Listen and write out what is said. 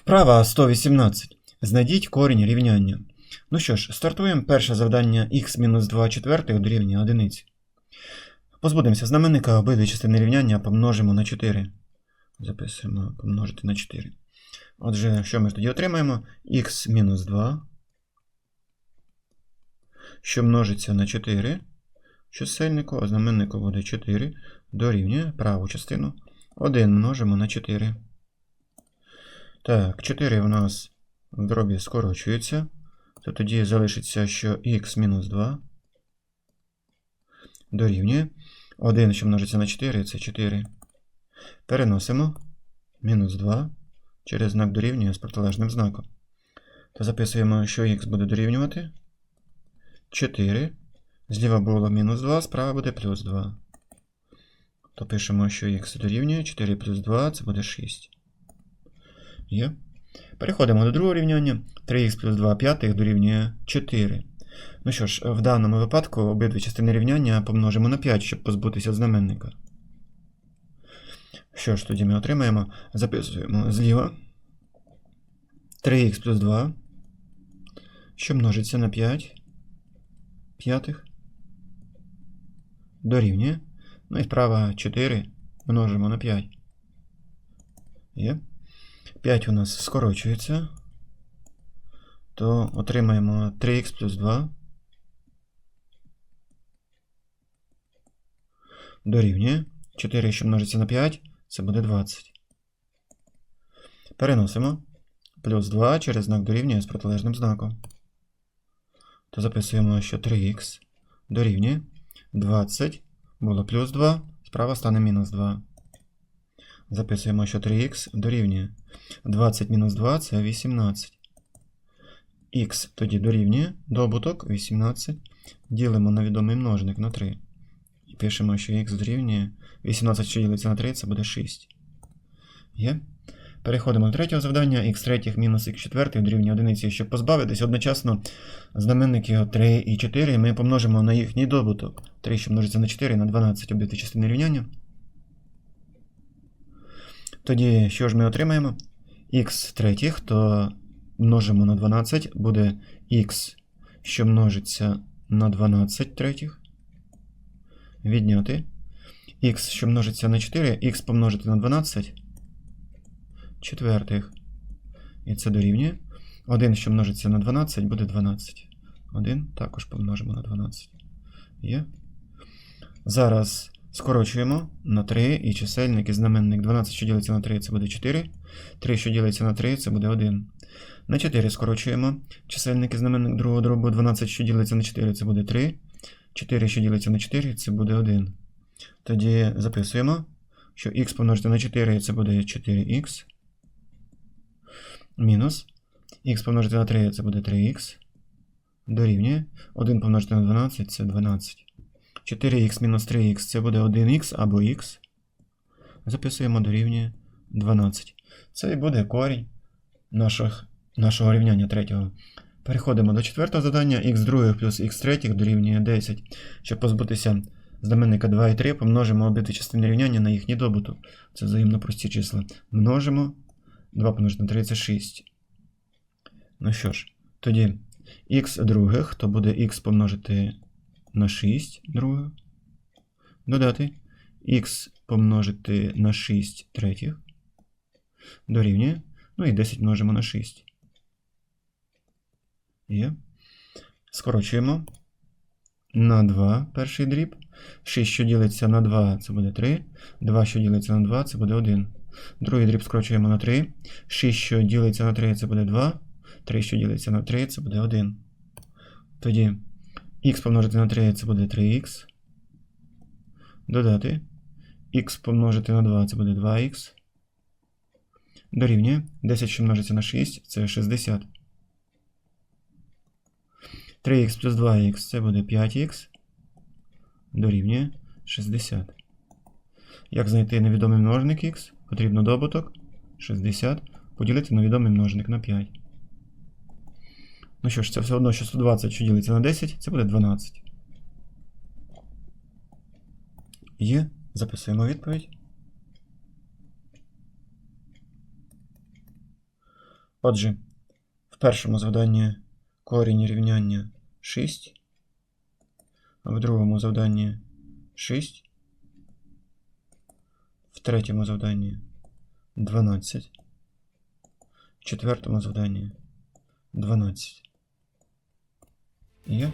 Вправа 118. Знайдіть корінь рівняння. Ну що ж, стартуємо перше завдання х-2 четвертих дорівнює одиниці. Позбудемося знаменника обидві частини рівняння помножимо на 4. Записуємо помножити на 4. Отже, що ми тоді отримаємо? х-2, що множиться на 4 чисельнику, а знаменнику буде 4, дорівнює праву частину. 1 множимо на 4. Так, 4 у нас в дробі скорочується. То тоді залишиться, що х-2 дорівнює. 1, що множиться на 4, це 4. Переносимо мінус 2 через знак дорівнює з протилежним знаком. То записуємо, що х буде дорівнювати 4. Зліва було мінус 2, справа буде плюс 2. То пишемо, що х дорівнює 4 плюс 2, це буде 6. Є. Переходимо до другого рівняння. 3х плюс 2 п'ятих дорівнює 4. Ну що ж, в даному випадку обидві частини рівняння помножимо на 5, щоб позбутися знаменника. Що ж, тоді ми отримаємо? Записуємо зліва 3х плюс 2, що множиться на 5 п'ятих. Дорівнює. Ну і справа 4 множимо на 5. Є. 5 у нас скорочується. То отримаємо 3х плюс 2. Дорівнює. 4, що множиться на 5, це буде 20. Переносимо. Плюс 2 через знак дорівнює з протилежним знаком. То записуємо, що 3х дорівнює 20. Було плюс 2, справа стане мінус 2. Записуємо, що 3х дорівнює 20 мінус 2 це 18. Х тоді дорівнює добуток 18. Ділимо на відомий множник на 3. І пишемо, що х дорівнює 18, що ділиться на 3, це буде 6. Є? Переходимо до третього завдання. х третіх мінус х четвертих дорівнює одиниці, щоб позбавитись. Одночасно знаменники 3 і 4 ми помножимо на їхній добуток. 3, що множиться на 4 на 12 обидві частини рівняння. Тоді що ж ми отримаємо? х третіх, то множимо на 12, буде х, що множиться на 12 третіх. Відняти. х, що множиться на 4, х помножити на 12 четвертих. І це дорівнює. 1, що множиться на 12, буде 12. 1 також помножимо на 12. Є. Зараз скорочуємо на 3 і чисельник і знаменник 12, що ділиться на 3, це буде 4. 3, що ділиться на 3, це буде 1. На 4 скорочуємо. Чисельник і знаменник другого дробу 12, що ділиться на 4, це буде 3. 4, що ділиться на 4, це буде 1. Тоді записуємо, що х помножити на 4, це буде 4х. Мінус. х помножити на 3, це буде 3х. Дорівнює. 1 помножити на 12, це 12. 4х мінус 3х це буде 1х або х. Записуємо дорівнює 12. Це і буде корінь наших, нашого рівняння третього. Переходимо до четвертого завдання. х других плюс х третіх дорівнює 10. Щоб позбутися знаменника 2 і 3, помножимо обидві частини рівняння на їхній добуток. Це взаємно прості числа. Множимо. 2 помножити на 3 це 6. Ну що ж, тоді х других, то буде х помножити на 6 других. Додати х помножити на 6 третіх. Дорівнює. Ну і 10 множимо на 6. Є. Скорочуємо. На 2 перший дріб. 6, що ділиться на 2, це буде 3. 2, що ділиться на 2, це буде 1. Другий дріб скорочуємо на 3. 6, що ділиться на 3, це буде 2. 3, що ділиться на 3, це буде 1. Тоді х помножити на 3 це буде 3х. Додати. х помножити на 2 це буде 2х. Дорівнює. 10, що множиться на 6, це 60. 3х плюс 2х це буде 5х. Дорівнює 60. Як знайти невідомий множник х? Потрібно добуток 60 поділити на відомий множник на 5. Ну що ж, це все одно, що 120, що ділиться на 10, це буде 12. Є. Записуємо відповідь. Отже, в першому завданні корінь рівняння 6, а в другому завданні 6, в третьому завданні 12, в четвертому завданні 12. Є?